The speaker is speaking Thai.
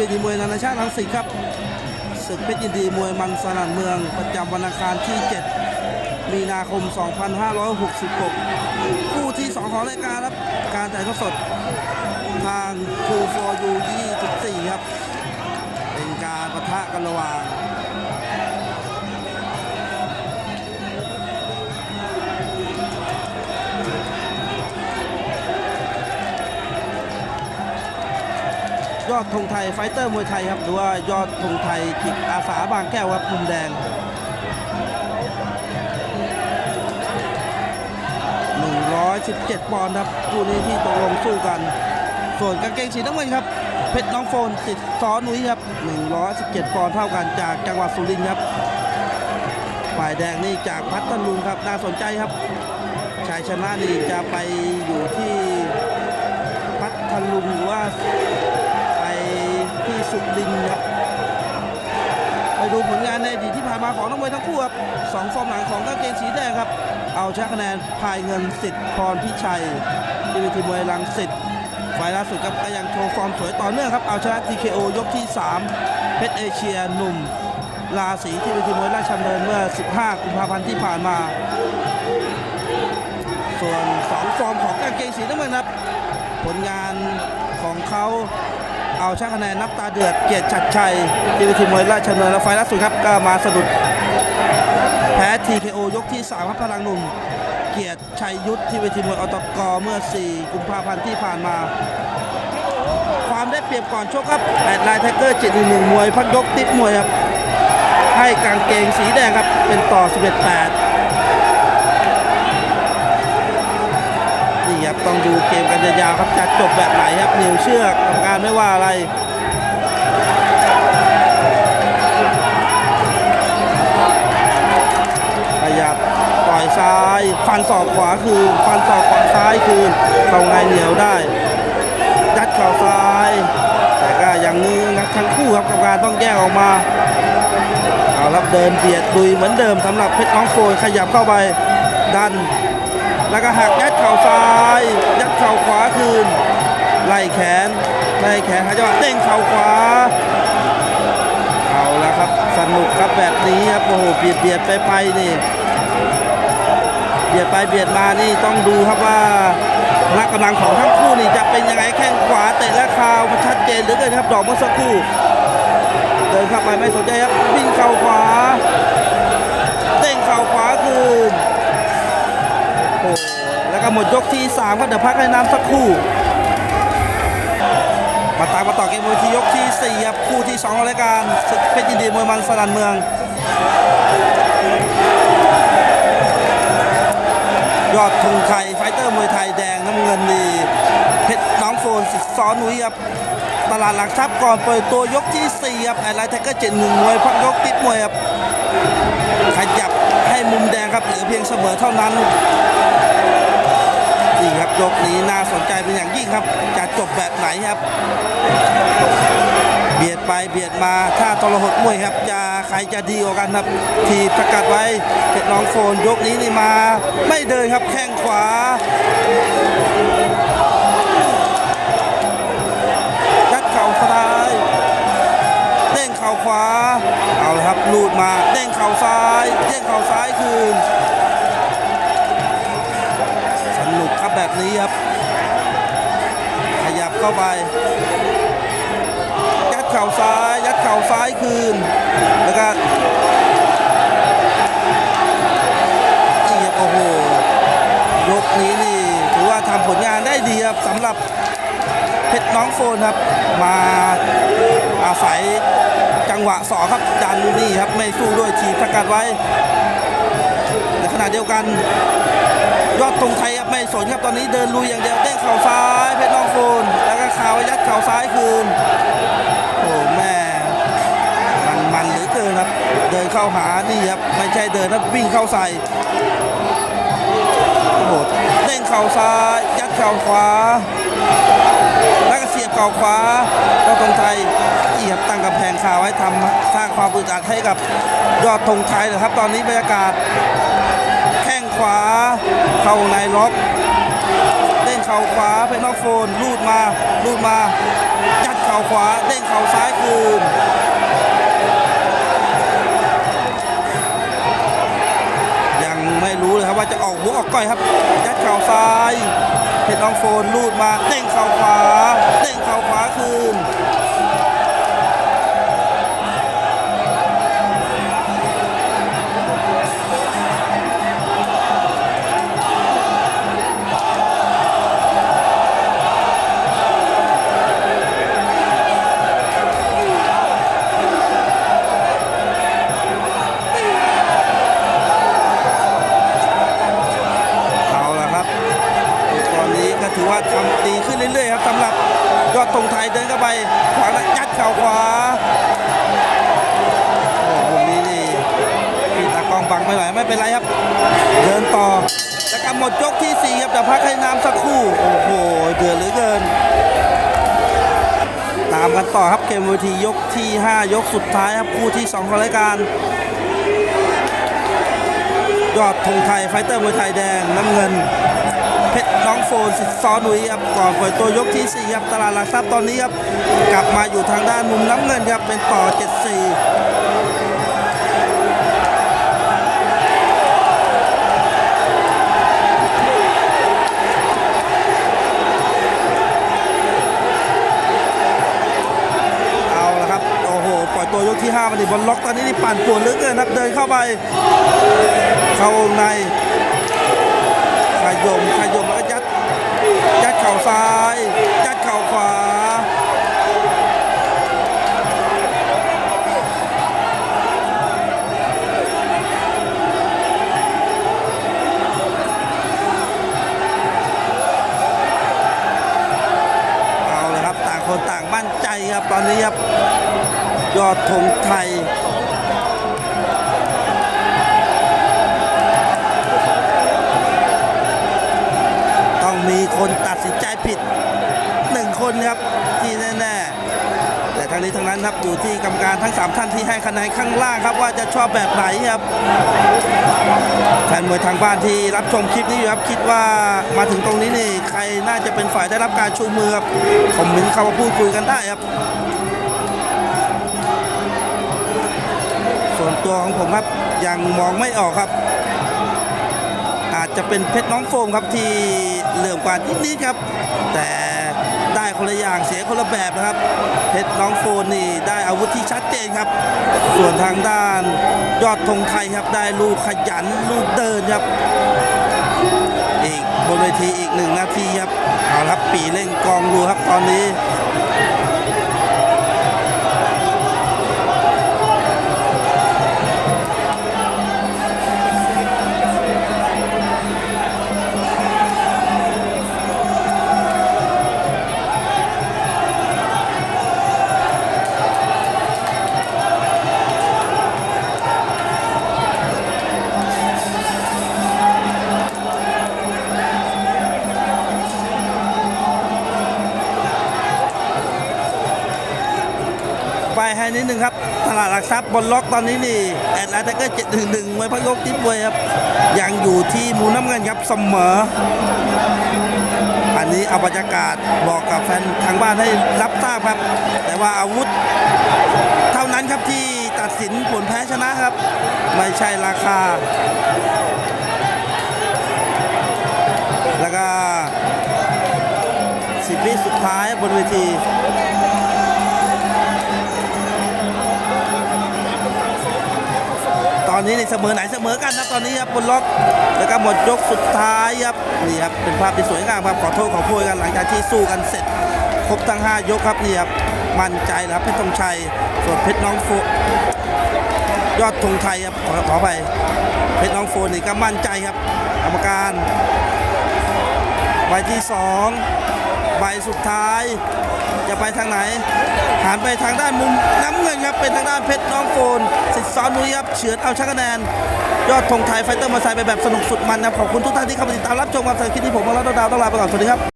เวทีมวยนานาชาติรังสิตครับศึกเพชรยินดีมวยมันสนั่นเมืองประจำวันอังคารที่ 7 มีนาคม 2566 คู่ที่ 2 ของรายการครับ การถ่ายทอดสดทาง True for You 24 ครับ เป็นการประทะกันระหว่าง ยอดธงไทยไฟเตอร์มวยไทยครับหรือว่ายอดธงไทยจิตอาสาบางแก้วครับมุมแดง117ปอนด์ครับคู่นี้ที่ตกลงสู้กัน ส่วนกางเกงสีน้ำเงินครับเพชรน้องโฟนติดซ้อนนุ้ยครับ117ปอนด์เท่ากันจากจังหวัดสุรินทร์ครับฝ่ายแดงนี่จากพัทลุงครับน่าสนใจครับชายชนะนี่จะไปอยู่ที่พัทลุงหรือว่า สุรินครับไปดูผลงานในอดีตที่ผ่านมาของนักมวยทั้งคู่ครับสองฟอร์มหลังของกางเกงสีแดงครับ เอาชนะคะแนนพายเงินสิทธิ์พรพิชัยที่เวทีมวยรังสิตไฟล์ล่าสุดครับก็ยังโชว์ฟอร์มสวยต่อเนื่องครับเอาชนะ TKO ยกที่ 3 เพชรเอเชียหนุ่มราศีที่เวทีมวยราชดำเนินเมื่อ 15 กุมภาพันธ์ที่ผ่านมา ส่วนสองฟอร์มของกางเกงสีน้ำเงินครับ ผลงานของเขา เอาชนะคะแนนนับตาเดือดเกียรติชัดชัยที่เวทีมวยราชดำเนินและไฟล์ล่าสุดครับก็มาสะดุดแพ้ TKO ยกที่3ครับพลังหนุ่ม เกียรติชัยยุทธที่เวทีมวยอตกเมื่อ 4 กุมภาพันธ์ที่ผ่านมา ความได้เปรียบก่อนชกครับแปดลายไทเกอร์7 1 1มวยพักยกติดมวยครับให้กางเกงสีแดงครับเป็นต่อ 11 8 ต้องดูเกมกันยาวครับจะจบแบบไหนครับเหนียวเชือกกรรมการไม่ว่าอะไรขยับต่อยซ้าย ฟันศอกขวาคืน ฟันศอกขวาซ้ายคืนเข้าไงเหนียวได้ยัดเข่าซ้าย แต่ก็ยังงื้องักทั้งคู่ครับกรรมการต้องแยกออกมาเอารับเดินเบียดดุยเหมือนเดิมสำหรับเพชรน้องโฟยขยับเข้าไปดัน แล้วก็หักยัดเข่าซ้าย ยัดเข่าขวาคืน ไล่แขนไล่แขนหาจังหวะเด้งเข่าขวา เอาละครับสนุกครับแบบนี้ครับโอ้โหเบียดเบียดไปไปนี่เบียดไปเบียดมานี่ต้องดูครับว่าพละกำลังของทั้งคู่นี่จะเป็นยังไงแข้งขวาเตะและคาวชัดเจนเหลือเกินครับดอกเมื่อสักครู่เดินเข้าไปไม่สนใจครับวิ่งเข่าขวาเด้งเข่าขวาคืน หมดยกที่3ครับเดี๋ยวพักให้น้ำสักครู่มาตามมาต่อเกมมวยที่ยกที่4ครับคู่ที่2ของรายการศึกเพชรยินดีมวยมันสนันเมือง ยอดธงไทยไฟเตอร์มวยไทยแดงน้ำเงินดีเพชรน้องโฟนสิทธิ์ซ้อนนุ้ยครับตลาดหลักทรัพย์ก่อนเปิดตัวยกที่4ครับไอไลท์แท็กเกอร์เจ็ดหนึ่งมวยพักยกติดมวยครับขยับให้มุมแดงครับเหลือเพียงเสมอเท่านั้น นี่ครับยกนี้น่าสนใจเป็นอย่างยิ่งครับ จะจบแบบไหนครับ เบียดไปเบียดมาถ้าทรหดมวยครับ จะใครจะดีกว่ากันครับ ทีบสกัดไว้เพชรน้องโฟนยกนี้นี่มา ไม่เดินครับแข้งขวายัดเข่าซ้ายเด้งเข่าขวา เอาครับลูดมาเด้งเข่าซ้ายเด้งเข่าซ้ายคืน แบบนี้ครับ ขยับเข้าไป ยัดเข่าซ้าย ยัดเข่าซ้ายคืน แล้วก็นี่ครับโอ้โห ยกนี้นี่ ถือว่าทำผลงานได้ดีครับสำหรับเพชรน้องโฟนครับ มาอาศัยจังหวะสอครับดันนี่ครับ ไม่สู้ด้วยทีบสกัดไว้ ณะเดียวกัน ยอดธงไทยครับไม่สนครับตอนนี้เดินลุยอย่างเดียวเด้งเข่าซ้ายเพชรน้องโฟนแล้วก็ข่าวยัดเข่าซ้ายคืนโอ้แม่มันมันเหลือเกินครับเดินเข้าหานี่ครับไม่ใช่เดินนะวิ่งเข้าใส่โอ้โหเด้งเข่าซ้ายยัดเข่าขวาแล้วก็เสียบเข่าขวาก็ธงไทยนี่ครับตั้งกำแพงคาไว้ทำสร้างความอึดอัดให้กับยอดธงไทยนะครับ ตอนนี้บรรยากาศ ขวา เข้าในล็อกเด้งเข่าขวาเพชรนอกโฟนลูดมาลูดมายัดเข่าขวาเด้งเข่าซ้ายคืนยังไม่รู้เลยครับว่าจะออกหัวออกก้อยครับ ยัดเข่าซ้ายเพชรนองโฟนลูดมาเด้งเข่าขวาเด้งเข่าขวาคืน ข้าไปขวาแล้วยัดเข่าขวาโอ้โหนี้นี่พี่ตากล้องบังไม่ไหวไม่เป็นไรครับ เดินต่อแล้วก็หมดยกที่สี่ครับแต่พักให้น้ำสักครู่ โอ้โหเดือดเหลือเกิน ตามกันต่อครับเกมเวทียกที่ 5 ยกสุดท้ายครับคู่ที่ 2 ของรายการยอดธงไทยไฟเตอร์มวยไทยแดงน้ำเงิน เพชรน้องโฟนสิซ้อนหนุยครับก่อนปล่อยตัวยกที่ 4 ครับ ตลาดหลักทรัพย์ตอนนี้ครับ กลับมาอยู่ทางด้านมุมน้ำเงินครับ เป็นต่อ 74เอาละครับโอ้โหปล่อยตัวยกที่5มาดิบนล็อกตอนนี้นี่ปั่นป่วนเหลือเกินครับเดินเข้าไป เข้าวงใน ครับต่างคนต่างมั่นใจครับตอนนี้ครับยอดธงไทยต้องมีคนตัดสินใจผิดหนึ่งคนครับที่แน่ๆแต่ทั้งนี้ทั้งนั้นครับอยู่ที่กรรมการทั้ง 3 ท่านที่ให้คะแนนข้างล่างครับว่าจะชอบแบบไหนครับแฟนมวยทางบ้านที่รับชมคลิปนี้อยู่ครับคิดว่ามาถึงตรงนี้นี่ น่าจะเป็นฝ่ายได้รับการชูมือครับคอมเมนต์เข้ามาพูดคุยกันได้ครับ ส่วนตัวของผมครับยังมองไม่ออกครับ อาจจะเป็นเพชรน้องโฟมครับที่เหลื่อมกว่านิดๆครับ แต่ได้คนละอย่างเสียคนละแบบนะครับ เพชรน้องโฟนนี่ได้อาวุธที่ชัดเจนครับ ส่วนทางด้านยอดธงไทยครับได้ลูกขยันลูกเดินครับ บนเวทีอีกหนึ่งนาทีครับเอาครับปีเล่งกองดูครับตอนนี้ ไปให้นิดนึงครับ ตลาดหลักทรัพย์บนล็อกตอนนี้นี่แอดไลน์ไทเกอร์เจ็ดหนึ่งหนึ่งมวยพักยกทิพย์มวยครับ ยังอยู่ที่มูน้ำเงินครับเสมอ อันนี้เอาบรรยากาศบอกกับแฟนทางบ้านให้รับทราบครับ แต่ว่าอาวุธ เท่านั้นครับที่ตัดสินผลแพ้ชนะครับ ไม่ใช่ราคา แล้วก็สิบวิสุดท้ายบนเวที อนนี้ในเสมอไหนเสมอกันนะตอนนี้ครับบนล็อกแล้วก็หมดยกสุดท้ายครับนี่ครับเป็นภาพที่สวยงามครับขอโทษขอโพยกันหลังจากที่สู้กันเสร็จ ครบทั้ง 5 ยกครับนี่ครับมั่นใจแล้วครับเพชรธงชัยส่วนเพชรน้องโฟยอดธงไทยครับขอขอไปเพชรน้องโฟนี่ก็มั่นใจครับกรรมการใบที่สองใบสุดท้าย จะไปทางไหนหันไปทางด้านมุมน้ำเงินครับเป็นทางด้านเพชรน้องโฟนสิทธิ์ซ้อนนุ้ยครับเฉือนเอาชนะคะแนนยอดธงไทยไฟเตอร์มาใส่ไปแบบสนุกสุดมันนะขอบคุณทุกท่านที่เข้ามาติดตามรับชมความสนุกคลิปนี้ผมมาแล้วดาวต้องลาไปก่อนสวัสดีครับ